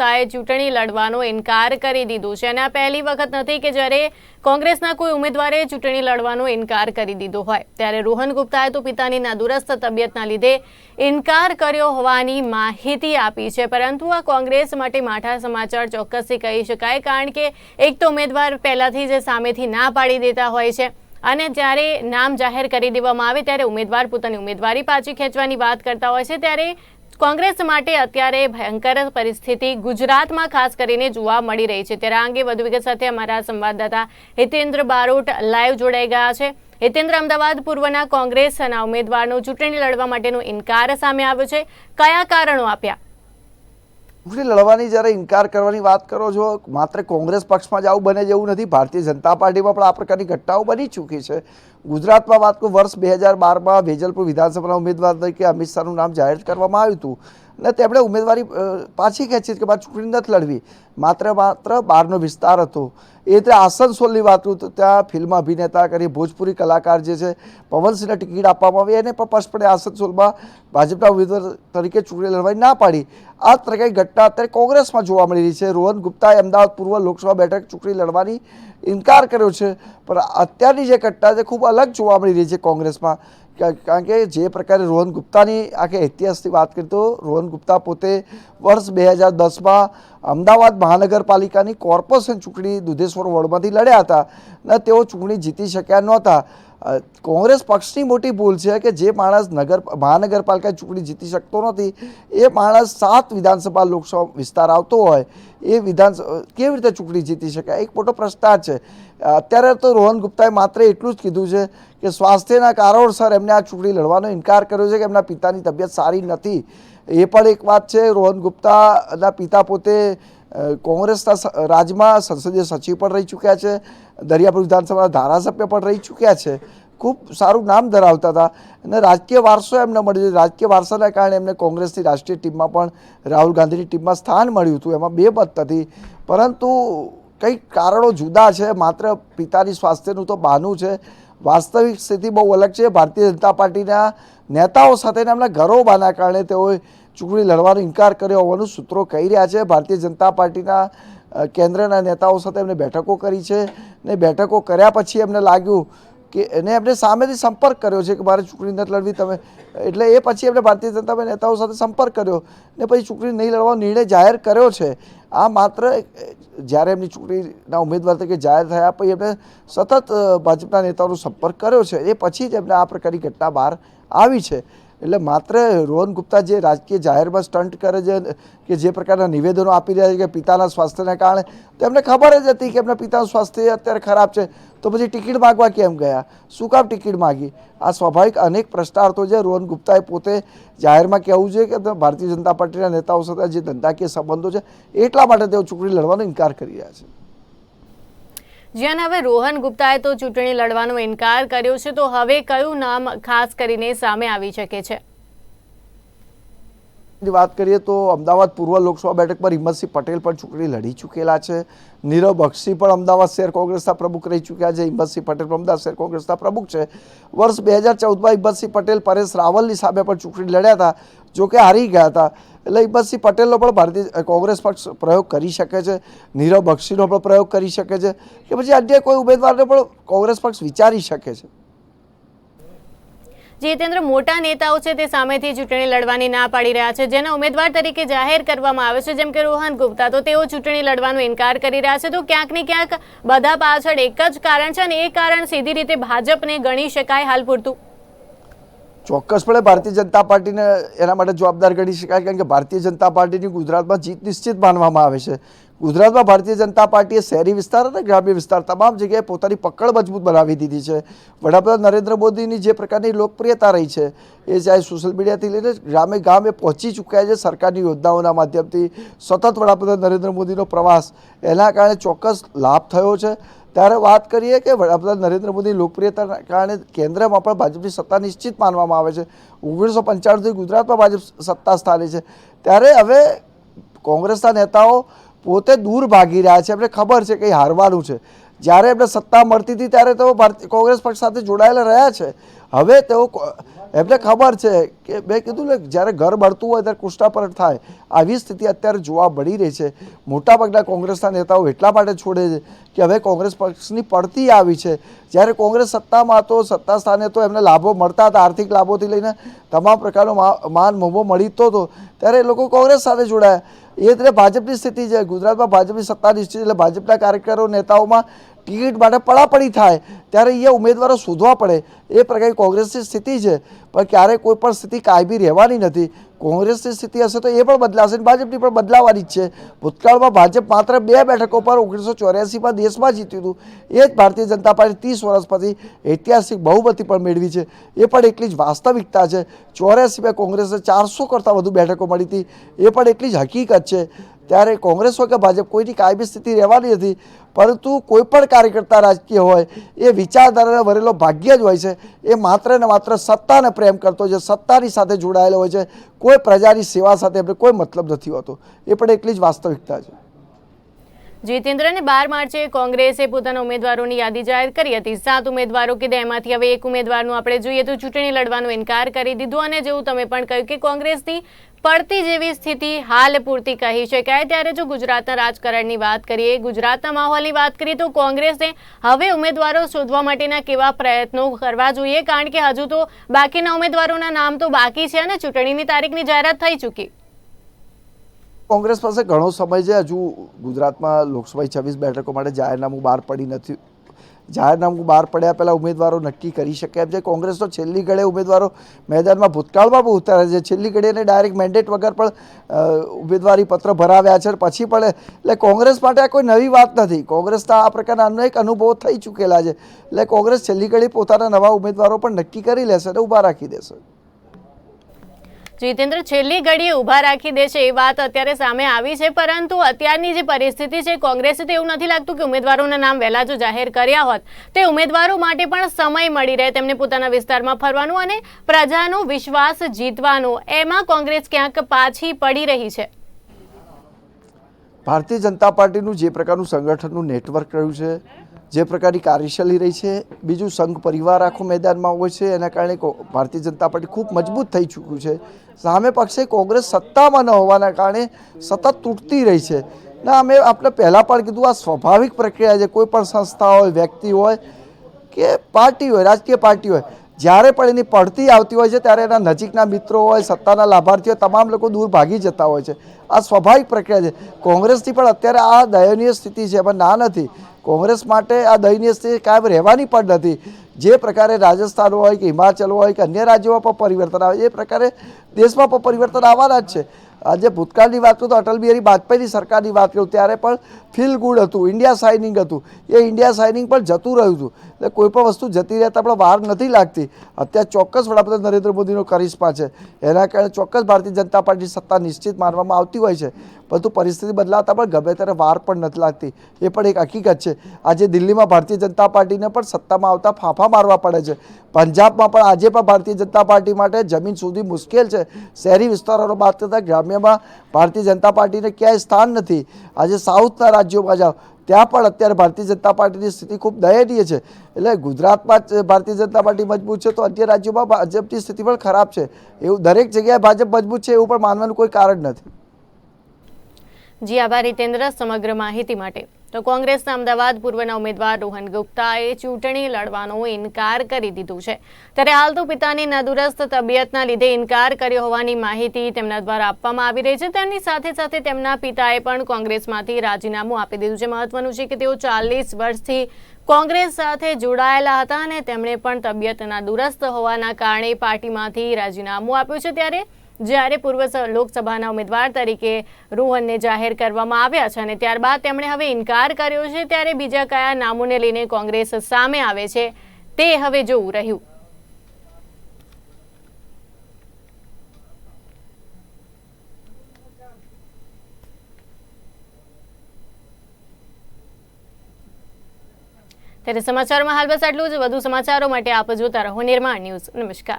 ગુપ્તાએ ચૂંટણી લડવાનો ઇનકાર કરી દીધો છે અને આ પહેલી વખત નથી કે જ્યારે કોંગ્રેસના કોઈ ઉમેદવારે ચૂંટણી લડવાનો ઇનકાર કરી દીધો હોય. ત્યારે રોહન ગુપ્તાએ તો પિતાની નાદુરસ્ત તબિયતના લીધે ઇનકાર કર્યો હોવાની માહિતી આપી છે. પરંતુ આ કોંગ્રેસ માટે માઠા સમાચાર ચોક્કસથી કહી શકાય, કારણ કે એક તો ઉમેદવાર પહેલાંથી જ સામેથી ના પાડી દેતા હોય છે અને જ્યારે નામ જાહેર કરી દેવામાં આવે ત્યારે ઉમેદવાર પોતાની ઉમેદવારી પાછી ખેંચવાની વાત કરતા હોય છે. ત્યારે કોંગ્રેસ માટે અત્યારે ભયંકર પરિસ્થિતિ ગુજરાતમાં ખાસ કરીને જોવા મળી રહી છે. ત્યારે આ અંગે વધુ વિગત સાથે અમારા સંવાદદાતા હિતેન્દ્ર બારોટ લાઈવ જોડાઈ ગયા છે. હિતેન્દ્ર, અમદાવાદ પૂર્વના કોંગ્રેસના ઉમેદવારનો ચૂંટણી લડવા માટેનો ઇનકાર સામે આવ્યો છે. કયા કારણો આપ્યા? ચૂંટણી લડવાની જ્યારે ઇનકાર કરવાની વાત કરો છો, માત્ર કોંગ્રેસ પક્ષમાં જ આવું બને જેવું નથી. ભારતીય જનતા પાર્ટીમાં પણ આ પ્રકારની ઘટનાઓ બની ચૂકી છે. ગુજરાતમાં વાત કરું, વર્ષ બે હજાર બારમાં વેજલપુર વિધાનસભાના ઉમેદવાર તરીકે અમિત શાહનું નામ જાહેર કરવામાં આવ્યું હતું. અને તેમણે ઉમેદવારી પાછી ખેંચી કે મારે ચૂંટણી નથી લડવી. માત્ર માત્ર બહારનો વિસ્તાર હતો. એ રીતે આસનસોલની વાત કરું તો ત્યાં ફિલ્મ અભિનેતા કરી ભોજપુરી કલાકાર જે છે, પવનસિંહને ટિકિટ આપવામાં આવી એને પણ સ્પષ્ટપણે આસનસોલમાં ભાજપના ઉમેદવાર તરીકે ચૂંટણી લડવાની ના પાડી. આ પ્રકારની ઘટના અત્યારે કોંગ્રેસમાં જોવા મળી રહી છે. રોહન ગુપ્તાએ અમદાવાદ પૂર્વ લોકસભા બેઠક ચૂંટણી લડવાની ઇનકાર કર્યો છે. પણ અત્યારની જે ઘટના છે, ખૂબ અલગ જોવા મળી રહી છે કોંગ્રેસમાં. કારણ કે જે પ્રકારે રોહન ગુપ્તાની આખી ઇતિહાસની વાત કરી તો રોહન ગુપ્તા પોતે વર્ષ બે હજાર દસમાં અમદાવાદ મહાનગરપાલિકાની કોર્પોરેશન ચૂંટણી દુધેશ્વર વોર્ડમાંથી લડ્યા હતા. અને તેઓ ચૂંટણી જીતી શક્યા નહોતા. કોંગ્રેસ પક્ષની મોટી ભૂલ છે કે જે માણસ નગર મહાનગરપાલિકા ચૂંટણી જીતી શકતો નથી, એ માણસ સાત વિધાનસભા લોકસભા વિસ્તાર આવતો હોય, એ વિધાન કેવી રીતે ચૂંટણી જીતી શકે? એક મોટો પ્રશ્નાર્થ છે. અત્યારે તો રોહન ગુપ્તાએ માત્ર એટલું જ કીધું છે કે સ્વાસ્થ્યના કારણોસર એમને આ ચૂંટણી લડવાનો ઇનકાર કર્યો છે કે એમના પિતાની તબિયત સારી નથી. એ પણ એક વાત છે. રોહન ગુપ્તાના પિતા પોતે કોંગ્રેસના રાજમાં સંસદીય સચિવ પણ રહી ચૂક્યા છે દરિયાપુર વિધાનસભાના ધારાસભ્ય પણ રહી ચૂક્યા છે. ખૂબ સારું નામ ધરાવતા હતા અને રાજકીય વારસો એમને મળ્યો રાજકીય વારસાના કારણે એમને કોંગ્રેસની રાષ્ટ્રીય ટીમમાં પણ રાહુલ ગાંધીની ટીમમાં સ્થાન મળ્યું હતું. એમાં બે મત નથી પરંતુ કંઈક કારણો જુદા છે. માત્ર પિતાની સ્વાસ્થ્યનું તો બહાનું છે. વાસ્તવિક સ્થિતિ બહુ અલગ છે. ભારતીય જનતા પાર્ટીના નેતાઓ સાથેના એમના ઘરોબાના કારણે તેઓએ ચૂંટણી લડવાનો ઇનકાર કર્યો હોવાનું સૂત્રો કહી રહ્યા છે. ભારતીય જનતા પાર્ટીના કેન્દ્રના નેતાઓ સાથે એમને બેઠકો કરી છે ને બેઠકો કર્યા પછી એમને લાગ્યું કે એને એમને સામેથી સંપર્ક કર્યો છે કે મારે ચૂંટણી નથી લડવી, તમે એટલે એ પછી એમને ભારતીય જનતા નેતાઓ સાથે સંપર્ક કર્યો ને પછી ચૂંટણી નહીં લડવાનો નિર્ણય જાહેર કર્યો છે. આ માત્ર જ્યારે એમની ચૂંટણીના ઉમેદવાર તરીકે જાહેર થયા પછી એમણે સતત ભાજપના નેતાઓનો સંપર્ક કર્યો છે. એ પછી જ એમને આ પ્રકારની ઘટના બહાર આવી છે. એટલે માત્ર રોહન ગુપ્તા જે રાજકીય જાહેરમાં સ્ટન્ટ કરે છે કે જે પ્રકારના નિવેદનો આપી રહ્યા છે કે પિતાના સ્વાસ્થ્યને કારણે, તો એમને ખબર જ હતી કે એમના પિતાનું સ્વાસ્થ્ય અત્યારે ખરાબ છે. તો પછી ટિકિટ માગવા કેમ ગયા? શું કામ ટિકિટ માગી? આ સ્વાભાવિક અનેક પ્રશ્નાર્થો છે. રોહન ગુપ્તાએ પોતે જાહેરમાં કહેવું છે કે ભારતીય જનતા પાર્ટીના નેતાઓ સાથે જે ધંધાકીય સંબંધો છે, એટલા માટે તેઓ ચૂંટણી લડવાનો ઇનકાર કરી રહ્યા છે. જ્યાં હવે રોહન ગુપ્તાએ તો ચૂંટણી લડવાનો ઇનકાર કર્યો છે, તો હવે કયું નામ ખાસ કરીને સામે આવી શકે છે? ની વાત કરીએ તો અમદાવાદ પૂર્વ લોકસભા બેઠક પર હિંમતસિંહ પટેલ પણ ચૂંટણી લડી ચૂકેલા છે. નીરવ બક્ષી પણ અમદાવાદ શહેર કોંગ્રેસના પ્રમુખ રહી ચૂક્યા છે. હિંમતસિંહ પટેલ પણ અમદાવાદ શહેર કોંગ્રેસના પ્રમુખ છે. વર્ષ બે હજાર ચૌદમાં હિંમતસિંહ પટેલ પરેશ રાવલની સામે પણ ચૂંટણી લડ્યા હતા જોકે હારી ગયા હતા. એટલે હિંમતસિંહ પટેલનો પણ ભારતીય કોંગ્રેસ પક્ષ પ્રયોગ કરી શકે છે. નીરવ બક્ષીનો પણ પ્રયોગ કરી શકે છે. કે પછી અન્ય કોઈ ઉમેદવારને પણ કોંગ્રેસ પક્ષ વિચારી શકે છે. જીતેન્દ્ર મોટા નેતાઓ છે તે સામેથી ચૂંટણી લડવાની ના પાડી રહ્યા છે, જેના ઉમેદવાર તરીકે જાહેર કરવામાં આવે છે. જેમ કે રોહન ગુપ્તા, તો તેઓ ચૂંટણી લડવાનો ઇનકાર કરી રહ્યા છે. તો ક્યાંક ને ક્યાંક બધા પાછળ એક જ કારણ છે અને એ કારણ સીધી રીતે ભાજપને ગણી શકાય હાલ પૂરતું. ચોક્કસપણે ભારતીય જનતા પાર્ટીને એના માટે જવાબદાર ગણી શકાય, કારણ કે ભારતીય જનતા પાર્ટીની ગુજરાતમાં જીત નિશ્ચિત માનવામાં આવે છે. ગુજરાતમાં ભારતીય જનતા પાર્ટીએ શહેરી વિસ્તાર અને ગ્રામ્ય વિસ્તાર તમામ જગ્યાએ પોતાની પકડ મજબૂત બનાવી દીધી છે. વડાપ્રધાન નરેન્દ્ર મોદીની જે પ્રકારની લોકપ્રિયતા રહી છે, એ ચાહે સોશિયલ મીડિયાથી લઈને ગામે ગામે પહોંચી ચૂક્યા છે સરકારની યોજનાઓના માધ્યમથી. સતત વડાપ્રધાન નરેન્દ્ર મોદીનો પ્રવાસ એના કારણે ચોક્કસ લાભ થયો છે. ત્યારે વાત કરીએ કે વડાપ્રધાન નરેન્દ્ર મોદી લોકપ્રિયતાના કારણે કેન્દ્રમાં પણ ભાજપની સત્તા નિશ્ચિત માનવામાં આવે છે. ઓગણીસો પંચાણુંથી ગુજરાતમાં ભાજપ સત્તા સ્થાને છે. ત્યારે હવે કોંગ્રેસના નેતાઓ પોતે દૂર ભાગી રહ્યા છે. એમને ખબર છે કે હારવાનું છે. જ્યારે એમને સત્તા મળતી હતી ત્યારે તેઓ કોંગ્રેસ પક્ષ સાથે જોડાયેલા રહ્યા છે. હવે તેઓ એમને ખબર છે કે મેં કીધું ને, જ્યારે ઘર બળતું હોય ત્યારે કુષ્ટાપરણ થાય. આવી સ્થિતિ અત્યારે જોવા મળી રહી છે. મોટાભાગના કોંગ્રેસના નેતાઓ એટલા માટે છોડે છે કે હવે કોંગ્રેસ પક્ષની પડતી આવી છે. જ્યારે કોંગ્રેસ સત્તામાં હતો, સત્તા સ્થાને તો એમને લાભો મળતા હતા, આર્થિક લાભોથી લઈને તમામ પ્રકારનો માન મોભો મળીતો હતો. ત્યારે એ લોકો કોંગ્રેસ સાથે જોડાયા. એ રીતે ભાજપની સ્થિતિ છે. ગુજરાતમાં ભાજપની સત્તા નિશ્ચિત એટલે ભાજપના કાર્યકરો નેતાઓમાં ટિકિટ માટે પડાપડી થાય, ત્યારે અહીંયા ઉમેદવારો શોધવા પડે. એ પ્રકારની કોંગ્રેસની સ્થિતિ છે. પણ ક્યારેય કોઈ પણ સ્થિતિ કાયમી રહેવાની નથી. કોંગ્રેસની સ્થિતિ હશે તો એ પણ બદલાશે ભાજપની પણ બદલાવાની જ છે. ભૂતકાળમાં ભાજપ માત્ર બે બેઠકો પર ઓગણીસો ચોર્યાસીમાં દેશમાં જીત્યું હતું. એ જ ભારતીય જનતા પાર્ટી ત્રીસ વર્ષ પછી ઐતિહાસિક બહુમતી પણ મેળવી છે. એ પણ એટલી જ વાસ્તવિકતા છે. ચોર્યાસીમાં કોંગ્રેસને ચારસો કરતાં વધુ બેઠકો મળી હતી. એ પણ એટલી જ હકીકત છે. ત્યારે કોંગ્રેસ હોય કે ભાજપ કોઈની કાયમી સ્થિતિ રહેવાની નથી, પરંતુ કોઈ પણ કાર્યકર્તા રાજકીય હોય, એ વિચારધારાને ભરેલો ભાગ્ય જ હોય છે. એ માત્ર ને માત્ર સત્તાને પ્રેમ કરતો છે, સત્તાની સાથે જોડાયેલો હોય છે. કોઈ પ્રજાની સેવા સાથે એમને કોઈ મતલબ નથી હોતો. એ પણ એટલી જ વાસ્તવિકતા છે. જીતેન્દ્ર અને બાર માર્ચે કોંગ્રેસે પોતાના ઉમેદવારોની યાદી જાહેર કરી હતી. સાત ઉમેદવારો કીધા એમાંથી હવે એક ઉમેદવારનું આપણે જોઈએ તો ચૂંટણી લડવાનો ઇનકાર કરી દીધો. અને જેવું તમે પણ કહ્યું કે કોંગ્રેસની પડતી જેવી સ્થિતિ હાલ પૂરતી કહી શકાય. ત્યારે જો ગુજરાતના રાજકારણની વાત કરીએ, ગુજરાતના માહોલની વાત કરીએ, તો કોંગ્રેસે હવે ઉમેદવારો શોધવા માટેના કેવા પ્રયત્નો કરવા જોઈએ? કારણ કે હજુ તો બાકીના ઉમેદવારોના નામ તો બાકી છે અને ચૂંટણીની તારીખની જાહેરાત થઈ ચૂકી. કોંગ્રેસ પાસે ઘણો સમય છે. હજુ ગુજરાતમાં લોકસભા છવ્વીસ બેઠકો માટે જાહેરનામું બહાર પડી નથી જાહેરનામું બહાર પડ્યા પહેલાં ઉમેદવારો નક્કી કરી શકે એમ છે કોંગ્રેસ તો છેલ્લી ઘડે ઉમેદવારો મેદાનમાં ભૂતકાળમાં બહુ ઉતારે છે. છેલ્લી ઘડે એને ડાયરેક્ટ મેન્ડેટ વગર પણ ઉમેદવારી પત્ર ભરાવ્યા છે. પછી પણ એટલે કોંગ્રેસ માટે આ કોઈ નવી વાત નથી. કોંગ્રેસના આ પ્રકારના અનેક અનુભવો થઈ ચૂકેલા છે. એટલે કોંગ્રેસ છેલ્લી ઘડી પોતાના નવા ઉમેદવારો પણ નક્કી કરી લેશે અને ઊભા રાખી દેશે. જીતેન્દ્ર છેલ્લી ઘડીએ ઊભા રાખી દે એ વાત અત્યારે સામે આવી છે, પરંતુ અત્યારની જે પરિસ્થિતિ છે, કોંગ્રેસે તો એવું નથી લાગતું કે ઉમેદવારોના નામ વહેલા જો જાહેર કર્યા હોત. તે ઉમેદવારો માટે પણ સમય મળી રહે, તેમને પોતાના વિસ્તારમાં ફરવાનું અને પ્રજાનો વિશ્વાસ જીતવાનો. એમાં કોંગ્રેસ ક્યાંક પાછી પડી રહી છે. ભારતીય જનતા પાર્ટીનું જે પ્રકારનું સંગઠનનું નેટવર્ક રહ્યું છે, જે પ્રકારની કાર્યશૈલી રહી છે, બીજું સંઘ પરિવાર આખો મેદાનમાં હોય છે, એના કારણે ભારતીય જનતા પાર્ટી ખૂબ મજબૂત થઈ ચૂક્યું છે. સામે પક્ષે કોંગ્રેસ સત્તામાં ન હોવાના કારણે સતત તૂટતી રહી છે. ના, અમે આપણે પહેલાં પણ કીધું, આ સ્વાભાવિક પ્રક્રિયા છે. કોઈ પણ સંસ્થા હોય, વ્યક્તિ હોય, કે પાર્ટી હોય, રાજકીય પાર્ટી હોય, જ્યારે પણ એની પડતી આવતી હોય છે, ત્યારે એના નજીકના મિત્રો હોય, સત્તાના લાભાર્થીઓ, તમામ લોકો દૂર ભાગી જતા હોય છે. આ સ્વાભાવિક પ્રક્રિયા છે. કોંગ્રેસની પણ અત્યારે આ દયનીય સ્થિતિ છે. પણ ના નથી. કોંગ્રેસ માટે આ દયનીય સ્થિતિ કાયમ રહેવાની પણ નથી. જે પ્રકારે રાજસ્થાન હોય કે હિમાચલ હોય કે અન્ય રાજ્યોમાં પણ પરિવર્તન આવે, એ પ્રકારે દેશમાં પણ પરિવર્તન આવવાના જ છે. આજે ભૂતકાળની વાત કરું તો અટલ બિહારી વાજપેયીની સરકારની વાત કરું, ત્યારે પણ ફીલ ગુડ હતું ઇન્ડિયા સાઇનિંગ હતું. એ ઇન્ડિયા સાઇનિંગ પણ જતું રહ્યું હતું. એટલે કોઈ પણ વસ્તુ જતી રહેતા આપણે વાર નથી લાગતી. અત્યારે ચોક્કસ વડાપ્રધાન નરેન્દ્ર મોદીનો કરિશ્મા છે. એના કારણે ચોક્કસ ભારતીય જનતા પાર્ટી સત્તા નિશ્ચિત માનવામાં આવતી હોય છે. પરંતુ પરિસ્થિતિ બદલાતા પણ ગમે ત્યારે વાર પણ નથી લાગતી. એ પણ એક હકીકત છે. આજે દિલ્હીમાં ભારતીય જનતા પાર્ટીને પણ સત્તામાં આવતા ફાંફા મારવા પડે છે. પંજાબમાં પણ આજે પણ ભારતીય જનતા પાર્ટી માટે જમીન સુધી મુશ્કેલ છે. શહેરી વિસ્તારોનો વાત કરતાં ગ્રામ્યમાં ભારતીય જનતા પાર્ટીને ક્યાંય સ્થાન નથી. આજે સાઉથના રાજ્યોમાં જાઓ, ત્યાં પણ અત્યારે ભારતીય જનતા પાર્ટીની સ્થિતિ ખૂબ દયનીય છે. એટલે ગુજરાતમાં જ ભારતીય જનતા પાર્ટી મજબૂત છે તો અન્ય રાજ્યોમાં ભાજપની સ્થિતિ પણ ખરાબ છે. એવું દરેક જગ્યાએ ભાજપ મજબૂત છે એવું પણ માનવાનું કોઈ કારણ નથી. જી આભાર હિતેન્દ્ર, સમગ્ર માહિતી માટે. તો કોંગ્રેસના અમદાવાદ પૂર્વના ઉમેદવાર રોહન ગુપ્તાએ ચૂંટણી લડવાનો ઇનકાર કરી દીધું છે. ત્યારે હાલ તો પિતાની નાદુરસ્ત તબિયતના લીધે ઇનકાર કર્યો હોવાની માહિતી તેમના દ્વારા આપવામાં આવી રહી છે. તેની સાથે સાથે તેમના પિતાએ પણ કોંગ્રેસમાંથી રાજીનામું આપી દીધું છે. મહત્વનું છે કે તેઓ ચાલીસ વર્ષથી કોંગ્રેસ સાથે જોડાયેલા હતા અને તેમણે પણ તબિયતના દુરસ્ત હોવાના કારણે પાર્ટીમાંથી રાજીનામું આપ્યું છે. ત્યારે જ્યારે પૂર્વ લોકસભાના ઉમેદવાર તરીકે રોહનને જાહેર કરવામાં આવ્યા છે અને ત્યારબાદ તેમણે હવે ઇનકાર કર્યો છે, ત્યારે બીજા કયા નામોને લઈને કોંગ્રેસ સામે આવે છે, તે હવે જોવું રહ્યું. ત્યારે સમાચારમાં હાલ બસ આટલું જ. વધુ સમાચારો માટે આપ જોતા રહો નિર્માણ ન્યૂઝ. નમસ્કાર.